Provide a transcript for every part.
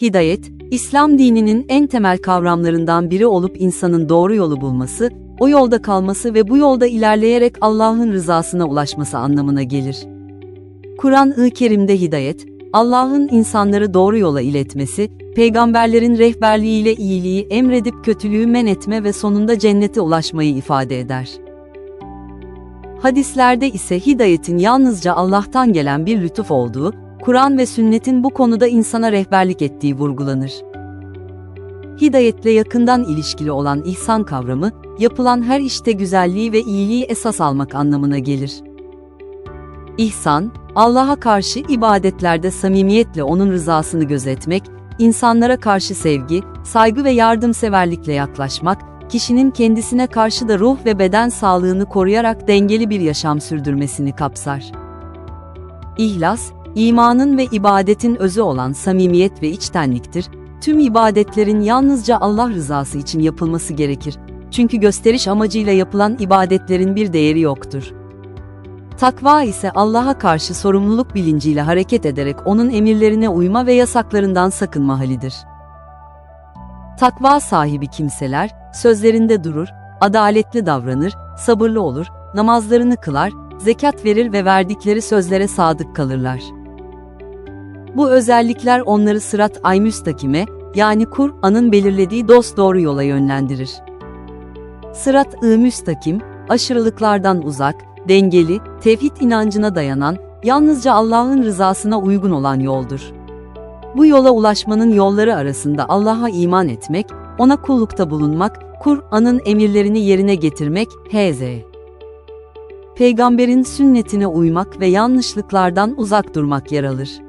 Hidayet, İslam dininin en temel kavramlarından biri olup insanın doğru yolu bulması, o yolda kalması ve bu yolda ilerleyerek Allah'ın rızasına ulaşması anlamına gelir. Kur'an-ı Kerim'de hidayet, Allah'ın insanları doğru yola iletmesi, peygamberlerin rehberliğiyle iyiliği emredip kötülüğü men etme ve sonunda cennete ulaşmayı ifade eder. Hadislerde ise hidayetin yalnızca Allah'tan gelen bir lütuf olduğu, Kur'an ve sünnetin bu konuda insana rehberlik ettiği vurgulanır. Hidayetle yakından ilişkili olan ihsan kavramı, yapılan her işte güzelliği ve iyiliği esas almak anlamına gelir. İhsan, Allah'a karşı ibadetlerde samimiyetle onun rızasını gözetmek, insanlara karşı sevgi, saygı ve yardımseverlikle yaklaşmak, kişinin kendisine karşı da ruh ve beden sağlığını koruyarak dengeli bir yaşam sürdürmesini kapsar. İhlas, imanın ve ibadetin özü olan samimiyet ve içtenliktir. Tüm ibadetlerin yalnızca Allah rızası için yapılması gerekir. Çünkü gösteriş amacıyla yapılan ibadetlerin bir değeri yoktur. Takva ise Allah'a karşı sorumluluk bilinciyle hareket ederek onun emirlerine uyma ve yasaklarından sakınma halidir. Takva sahibi kimseler, sözlerinde durur, adaletli davranır, sabırlı olur, namazlarını kılar, zekat verir ve verdikleri sözlere sadık kalırlar. Bu özellikler onları sırat ay müstakime, yani Kur'an'ın belirlediği dost doğru yola yönlendirir. Sırat-ı müstakim, aşırılıklardan uzak, dengeli, tevhid inancına dayanan, yalnızca Allah'ın rızasına uygun olan yoldur. Bu yola ulaşmanın yolları arasında Allah'a iman etmek, ona kullukta bulunmak, Kur'an'ın emirlerini yerine getirmek, H.Z. Peygamberin sünnetine uymak ve yanlışlıklardan uzak durmak yer alır.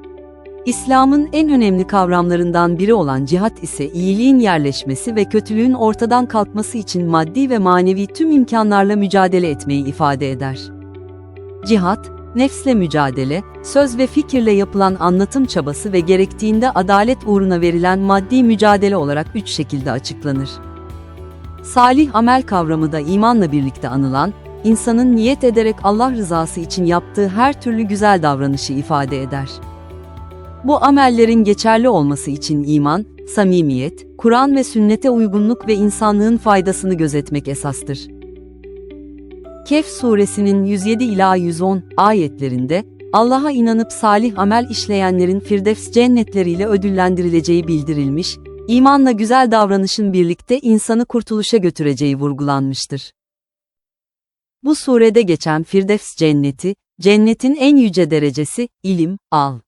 İslam'ın en önemli kavramlarından biri olan cihat ise iyiliğin yerleşmesi ve kötülüğün ortadan kalkması için maddi ve manevi tüm imkanlarla mücadele etmeyi ifade eder. Cihat, nefsle mücadele, söz ve fikirle yapılan anlatım çabası ve gerektiğinde adalet uğruna verilen maddi mücadele olarak üç şekilde açıklanır. Salih amel kavramı da imanla birlikte anılan, insanın niyet ederek Allah rızası için yaptığı her türlü güzel davranışı ifade eder. Bu amellerin geçerli olması için iman, samimiyet, Kur'an ve sünnete uygunluk ve insanlığın faydasını gözetmek esastır. Kehf suresinin 107 ila 110 ayetlerinde Allah'a inanıp salih amel işleyenlerin Firdevs cennetleriyle ödüllendirileceği bildirilmiş, imanla güzel davranışın birlikte insanı kurtuluşa götüreceği vurgulanmıştır. Bu surede geçen Firdevs cenneti, cennetin en yüce derecesi, ilim, al.